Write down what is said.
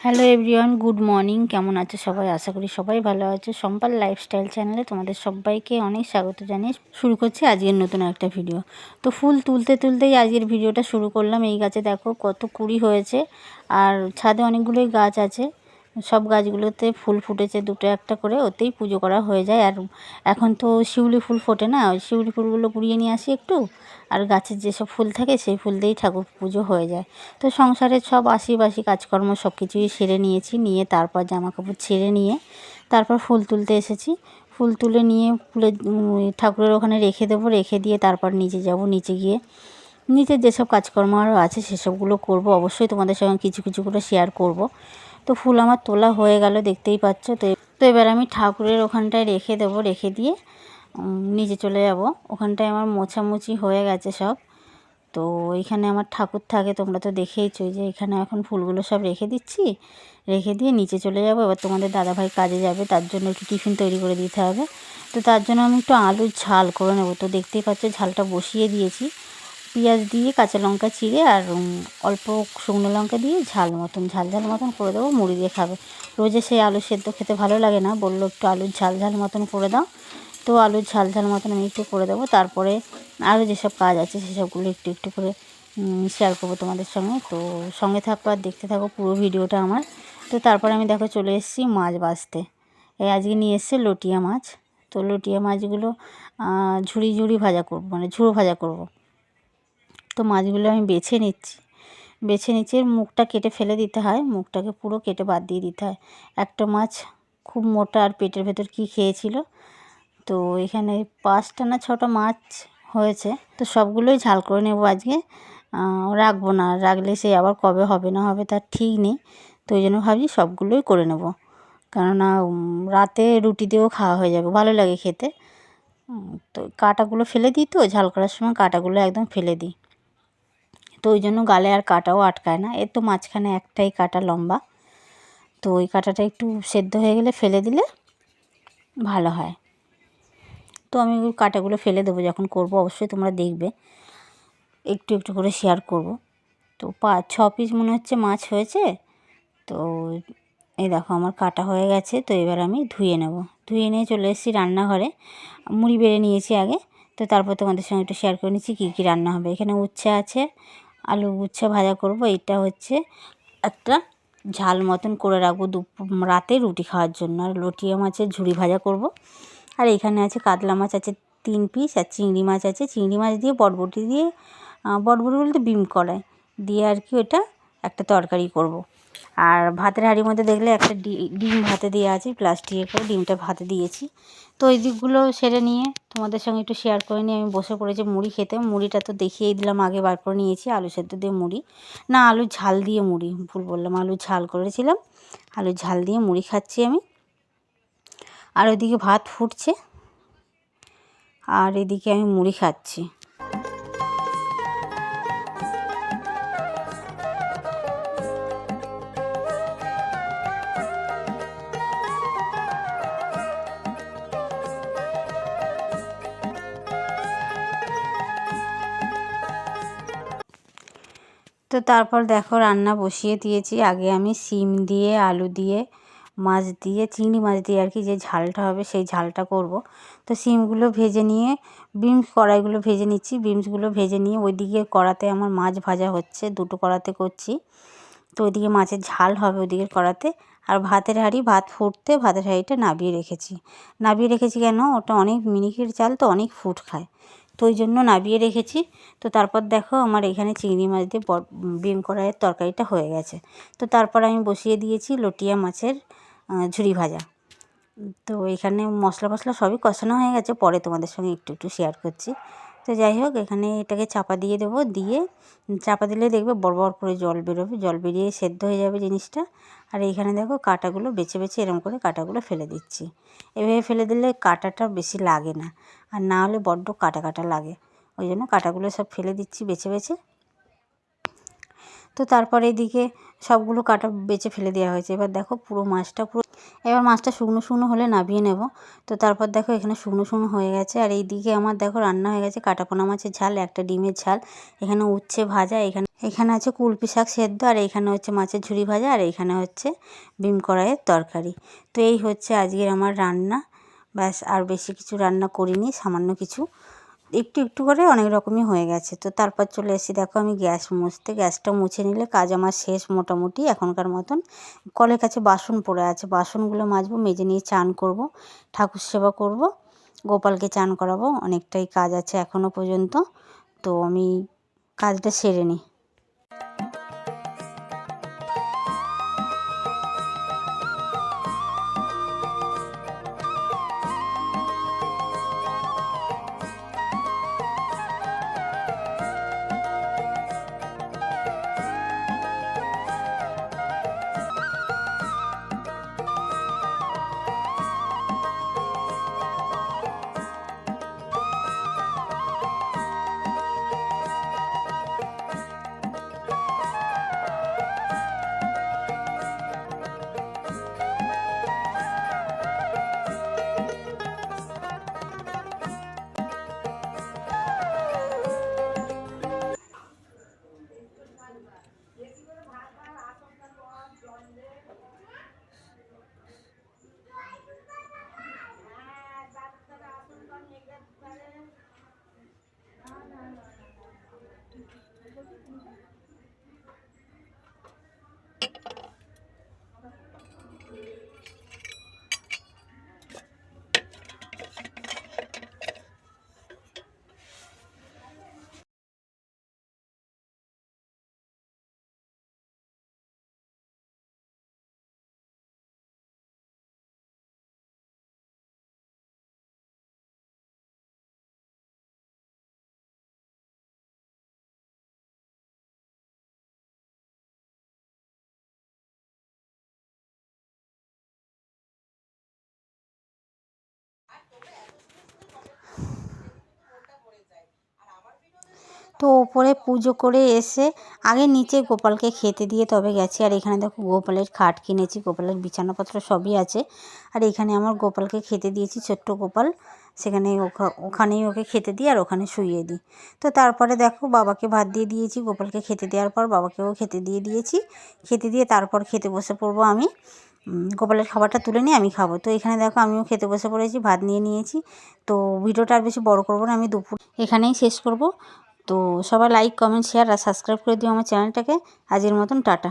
Hello everyone good morning কেমন আছে সবাই? আশা করি সবাই ভালো আছে। সম্পাল লাইফস্টাইল চ্যানেলে তোমাদের সবাইকে অনেক স্বাগত জানিয়ে শুরু করছি আজকের নতুন একটা ভিডিও তো ফুল তুলতে তুলতেই আজকের ভিডিওটা শুরু করলাম। এই গাছে দেখো কত কুড়ি হয়েছে। আর ছাদে অনেকগুলোই গাছ আছে। সব গাছগুলোতে ফুল ফুটেছে দুটো একটা করে, ওতেই পুজো করা হয়ে যায়। আর এখন তো শিউলি ফুল ফোটে না, ওই শিউলি ফুলগুলো কুড়িয়ে নিয়ে আসি একটু, আর গাছের যেসব ফুল থাকে সেই ফুল দিয়েই ঠাকুর পুজো হয়ে যায়। তো সংসারের সব আশিবাসি কাজকর্ম সব কিছুই সেরে নিয়েছি, নিয়ে তারপর জামা কাপড় ছেড়ে নিয়ে তারপর ফুল তুলতে এসেছি। ফুল তুলে নিয়ে ফুলের ঠাকুরের ওখানে রেখে দেবো, রেখে দিয়ে তারপর নিচে যাব, নিচে গিয়ে নিচের যেসব কাজকর্ম আরও আছে সেসবগুলো করব। অবশ্যই তোমাদের সঙ্গে কিছু কিছু করে শেয়ার করব। তো ফুল আমার তোলা হয়ে গেল, দেখতেই পাচ্ছ? তো তো এবার আমি ঠাকুরের ওখানটায় রেখে দেবো, রেখে দিয়ে নিচে চলে যাব। ওখানটায় আমার মোছামুছি হয়ে গেছে সব। তো এখানে আমার ঠাকুর থাকে, তোমরা তো দেখেইছো যে এখানে এখন ফুলগুলো সব রেখে দিচ্ছি। রেখে দিয়ে নিচে চলে যাব। এবার তোমাদের দাদাভাই কাজে যাবে, তার জন্য একটু টিফিন তৈরি করে দিতে হবে। তো তার জন্য আমি একটু আলুর ঝাল করে নেব। তো দেখতেই পাচ্ছ ঝালটা বসিয়ে দিয়েছি। পেঁয়াজ দিয়ে কাঁচা লঙ্কা চিড়ে আর অল্প শুকনো লঙ্কা দিয়ে ঝাল মতন, ঝাল ঝাল মতন করে দেবো, মুড়ি দিয়ে খাবে। রোজে সেই আলু সেদ্ধ খেতে ভালো লাগে না, বলল একটু আলুর ঝাল ঝাল মতন করে দাও। তো আলুর ঝাল ঝাল মতন আমি একটু করে দেবো, তারপরে আরও যেসব কাজ আছে সেসবগুলো একটু একটু করে শেয়ার করব তোমাদের সঙ্গে। তো সঙ্গে থাকো আর দেখতে থাকো পুরো ভিডিওটা আমার। তো তারপরে আমি দেখো চলে এসেছি মাছ বাছতে। এই আজকে নিয়ে এসছে লটিয়া মাছ। তো লটিয়া মাছগুলো ঝুড়ি ঝুড়ি ভাজা করব মানে ঝুড়ো ভাজা করব। তো মাছগুলো আমি বেছে নিচ্ছি। বেছে নিচ্ছি মুখটা কেটে ফেলে দিতে হয়। মুখটাকে পুরো কেটে বাদ দিয়ে দিতে হয়। একটা মাছ খুব মোটা আর পেটের ভেতর কী খেয়েছিল? তো এখানে পাঁচটা না ছটা মাছ হয়েছে। তো সবগুলোই ঝাল করে নেব আজকে। রাখব না। রাখলে সে আবার কবে হবে না হবে তার ঠিক নেই। তো ওই জন্য ভাবছি সবগুলোই করে নেব। কেননা রাতে রুটি দিয়েও খাওয়া হয়ে যাবে। ভালো লাগে খেতে। তো কাঁটাগুলো ফেলে দিই তো, ঝাল করার সময় কাঁটাগুলো একদম ফেলে দিই। তো ওই জন্য গালে আর কাটাও আটকায় না। এর তো মাঝখানে একটাই কাটা লম্বা। তো ওই কাঁটাটা একটু সেদ্ধ হয়ে গেলে ফেলে দিলে ভালো হয়। তো আমি ওই কাঁটাগুলো ফেলে দেবো, যখন করব অবশ্যই তোমরা দেখবে। একটু একটু করে শেয়ার করব। তো পাঁচ ছ পিস মনে হচ্ছে মাছ হয়েছে। তো এই দেখো আমার কাটা হয়ে গেছে। তো এবার আমি ধুয়ে নেব। ধুয়ে নিয়ে চলে এসেছি রান্নাঘরে। মুড়ি বেড়ে নিয়েছি আগে। তো তারপর তোমাদের সঙ্গে একটু শেয়ার করে নিচ্ছি কী কী রান্না হবে। এখানে উচ্ছে আছে আলু উচ্ছে ভাজা করব। এটা হচ্ছে একটা ঝাল মতন করে রাখব দু রাতে রুটি খাওয়ার জন্য। আর লটিয়া মাছের ঝুড়ি ভাজা করব। আর এখানে আছে কাতলা মাছ আছে তিন পিস আর চিংড়ি মাছ আছে। চিংড়ি মাছ দিয়ে বটবটি দিয়ে বটবটি বলতে বিম করায়। দিয়ে আর কি ওটা একটা তরকারি করব। আর ভাতের হাঁড়ির মধ্যে দেখলে একটা ডিম ভাতে দিয়ে আছে প্লাস্টিকে করে ডিমটা ভাতে দিয়েছি। তো ওই দিকগুলো সেরে নিয়ে তোমাদের সঙ্গে একটু শেয়ার করে নিয়ে আমি বসে পড়েছি মুড়ি খেতে। মুড়িটা তো দেখিয়েই দিলাম, আগে বার করে নিয়েছি, আলু সেদ্ধ দিয়ে মুড়ি। না আলু ঝাল দিয়ে মুড়ি, ভুল বললাম আলু ঝাল করেছিলাম। আলু ঝাল দিয়ে মুড়ি খাচ্ছি আমি। আর ওইদিকে ভাত ফুটছে, আর এদিকে আমি মুড়ি খাচ্ছি। তো তারপর দেখো রান্না বসিয়ে দিয়েছি। আগে আমি সিম দিয়ে, আলু দিয়ে, মাছ দিয়ে, চিংড়ি মাছ দিয়ে আর কি যে ঝালটা হবে সেই ঝালটা করব। তো সিমগুলো ভেজে নিয়ে, বিনস কড়াইগুলো ভেজে নিচ্ছি, বিনসগুলো ভেজে নিয়ে ওইদিকে কড়াতে আমার মাছ ভাজা হচ্ছে, দুটো কড়াতে করছি। তো ওইদিকে মাছের ঝাল হবে ওইদিকে কড়াতে। আর ভাতের হাঁড়ি, ভাত ফুটতে ভাতের হাঁড়িটা নাবিয়ে রেখেছি। নাবিয়ে রেখেছি কেন? ওটা অনেক মিনিকের চাল তো অনেক ফুট খায়। তো ওই জন্য নাবিয়ে রেখেছি। তো তারপর দেখো আমার এখানে চিংড়ি মাছ দিয়ে বিম কড়াইয়ের তরকারিটা হয়ে গেছে। তো তারপর আমি বসিয়ে দিয়েছি লটিয়া মাছের ঝুড়ি ভাজা। তো এখানে মশলা মশলা সবই কষানো হয়ে গেছে। পরে তোমাদের সঙ্গে একটু একটু শেয়ার করছি। তো যাই হোক, এখানে এটাকে চাপা দিয়ে দেবো। দিয়ে চাপা দিলে দেখবে বড় বড় করে জল বেরোবে। জল বেরিয়ে সেদ্ধ হয়ে যাবে জিনিসটা। আর এইখানে দেখো কাঁটাগুলো বেছে বেছে এরম করে কাঁটাগুলো ফেলে দিচ্ছি। এভাবে ফেলে দিলে কাঁটাটা বেশি লাগে না, আর না হলে বড্ড কাটা কাটা লাগে। ওই জন্য কাঁটাগুলো সব ফেলে দিচ্ছি বেছে বেছে। তো তারপরে এদিকে সবগুলো কাটা বেছে ফেলে দেওয়া হয়েছে। এবার দেখো পুরো মাছটা পুরো এবার মাছটা শুকনো শুকনো হলে নামিয়ে নেব। তো তারপর দেখো এখানে শুকনো শুকনো হয়ে গেছে। আর এই দিকে আমার দেখো রান্না হয়ে গেছে কাটাপোনা মাছের ঝাল, একটা ডিমের ঝাল। এখানে উচ্ছে ভাজা, এখানে এখানে আছে কুলপি শাক সেদ্ধ, আর এখানে হচ্ছে মাছের ঝুড়ি ভাজা, আর এখানে হচ্ছে বিম কড়াইয়ের তরকারি। তো এই হচ্ছে আজকের আমার রান্না। ব্যাস, আর বেশি কিছু রান্না করিনি, সামান্য কিছু একটু একটু করে অনেক রকমই হয়ে গেছে। তো তারপর চলে এসেছি, দেখো আমি গ্যাস মুছতে। গ্যাসটা মুছে নিলে কাজ আমার শেষ মোটামুটি এখনকার মতন। কলের কাছে বাসন পড়ে আছে, বাসনগুলো মাজবো, মেজে নিয়ে চান করব, ঠাকুর সেবা করব, গোপালকে চান করাবো, অনেকটাই কাজ আছে এখনও পর্যন্ত। তো আমি কাজটা সেরে নিই। তো ওপরে পুজো করে এসে আগে নিচে গোপালকে খেতে দিয়ে তবে গেছি। আর এখানে দেখো গোপালের খাট কিনেছি, গোপালের বিছানাপত্র সবই আছে। আর এখানে আমার গোপালকে খেতে দিয়েছি, ছোট্ট গোপাল। সেখানে ওখানেই ওকে খেতে দিই আর ওখানে শুইয়ে দিই। তো তারপরে দেখো বাবাকে ভাত দিয়ে দিয়েছি, গোপালকে খেতে দেওয়ার পর বাবাকেও খেতে দিয়ে দিয়েছি। খেতে দিয়ে তারপর খেতে বসে পড়ব আমি। গোপালের খাবারটা তুলে নিয়ে আমি খাব। তো এখানে দেখো আমিও খেতে বসে পড়েছি, ভাত নিয়ে নিয়েছি। তো ভিডিওটা আর বেশি বড় করব না, আমি দুপুর এখানেই শেষ করব। তো সবাই লাইক কমেন্ট শেয়ার আর সাবস্ক্রাইব করে দিও আমার চ্যানেলটাকে আজের মতন টাটা।